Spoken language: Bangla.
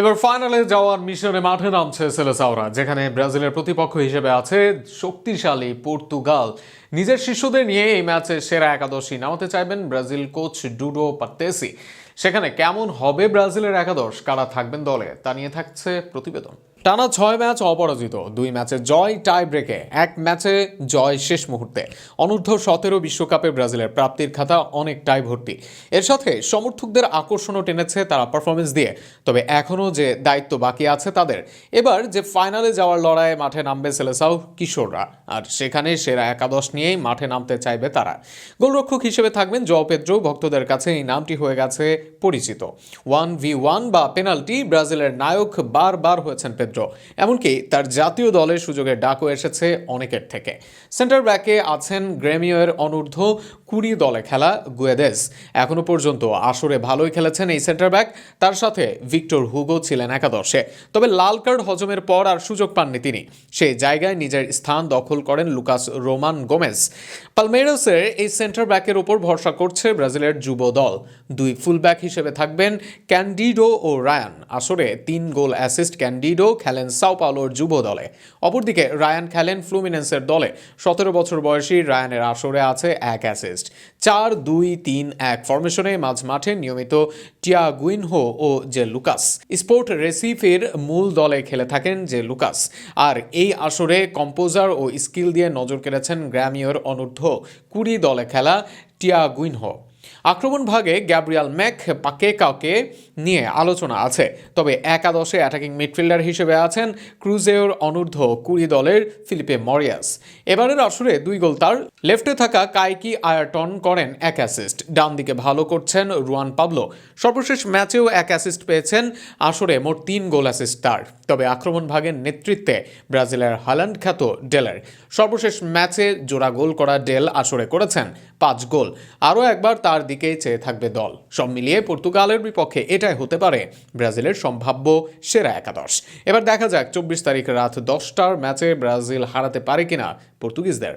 এবার ফাইনালে যাওয়ার মিশনে মাঠে নামছে সেলেসাওরা, যেখানে ব্রাজিলের প্রতিপক্ষ হিসেবে আছে শক্তিশালী পর্তুগাল। নিজের শিশুদের নিয়ে এই ম্যাচে সেরা একাদশী নামাতে চাইবেন ব্রাজিল কোচ ডুডো পার্তেসি। সেখানে কেমন হবে ব্রাজিলের একাদশ, কারা থাকবেন দলে, তা নিয়ে থাকছে প্রতিবেদন। টানা ছয় ম্যাচ অপরাজিত। দুই ম্যাচে জয়, টাই ব্রেকে। এক ম্যাচে জয় শেষ মুহূর্তে। অনূর্ধ্ব সতেরো বিশ্বকাপে ব্রাজিলের প্রাপ্তির খাতা অনেকটাই ভর্তি। এর সাথে সমর্থকদের আকর্ষণও টেনেছে তারা পারফরমেন্স দিয়ে। তবে এখনও যে দায়িত্ব বাকি আছে তাদের, এবার যে ফাইনালে যাওয়ার লড়াইয়ে মাঠে নামবে সেলেসাও কিশোররা। আর সেখানে সেরা একাদশ নিয়েই মাঠে নামতে চাইবে তারা। গোলরক্ষক হিসেবে থাকবেন জ ভক্তদের কাছে এই নামটি হয়ে গেছে পরিচিত। ওয়ান ভি ওয়ান বা পেনাল্টি ব্রাজিলের নায়ক বারবার হয়েছেন পেদ্রো। এমনকি তার জাতীয় দলের সুযোগের ডাকও এসেছে অনেকের থেকে। সেন্টার ব্যাকে আছেন গ্রেমিওর অনূর্ধ্ব কুড়ি দলে খেলা গুয়েদেস। এখনও পর্যন্ত আসরে ভালোই খেলেছেন এই সেন্টার ব্যাক। তার সাথে ভিক্টর হুগো ছিলেন একাদশে। তবে লাল কার্ড হজমের পর আর সুযোগ পাননি তিনি। সেই জায়গায় নিজের স্থান দখল করেন লুকাস রোমান গোমেজ। পালমেরাসের এই সেন্টার ব্যাকের উপর ভরসা করছে ব্রাজিলের যুব দল। দুই ফুলব্যাক হিসেবে থাকবেন ক্যান্ডিডো ও রায়ান। আসরে তিন গোল অ্যাসিস্ট ক্যান্ডিডো খেলেন সাও পাওলোর যুব দলে। অপরদিকে রায়ান খেলেন ফ্লুমিনেন্সের দলে। সতেরো বছর বয়সী রায়ানের আসরে আছে এক অ্যাসিস্ট চার, দুই, তিন, এক ফরমেশনে মাঝ মাঠে নিয়মিত টিয়া টিয়াগুইনহো ও যে লুকাস। স্পোর্ট রেসিফের মূল দলে খেলে থাকেন যে লুকাস। আর এই আসরে কম্পোজার ও স্কিল দিয়ে নজর কেড়েছেন গ্র্যামিওর অনূর্ধ্ব। কুড়ি দলে খেলা টিয়া টিয়াগুইনহো। আক্রমণ ভাগে গ্যাব্রিয়াল ম্যাক পাকেকাকে নিয়ে আলোচনা আছে। তবে একাদশে অ্যাটাকিং মিডফিল্ডার হিসেবে আছেন ক্রুজেওর অনূর্ধ্ব কুড়ি দলের ফিলিপে মরিয়াস। এবারের আসরে দুই গোল তার। লেফটে থাকা কাইকি আয়ারটন করেন এক অ্যাসিস্ট ডান দিকে ভালো করছেন রুয়ান পাবলো। সর্বশেষ ম্যাচেও এক অ্যাসিস্ট পেয়েছেন। আসরে মোট তিন গোল অ্যাসিস্ট তার। তবে আক্রমণ ভাগের নেতৃত্বে ব্রাজিলের হাল্যান্ড খ্যাত ডেলের। সর্বশেষ ম্যাচে জোড়া গোল করা ডেল আসরে করেছেন পাঁচ গোল। আরও একবার তার দিকেই চেয়ে থাকবে দল। সব মিলিয়ে পর্তুগালের বিপক্ষে এটাই হতে পারে ব্রাজিলের সম্ভাব্য সেরা একাদশ। এবার দেখা যাক চব্বিশ তারিখ রাত দশটার ম্যাচে ব্রাজিল হারাতে পারে কিনা পর্তুগিজদের।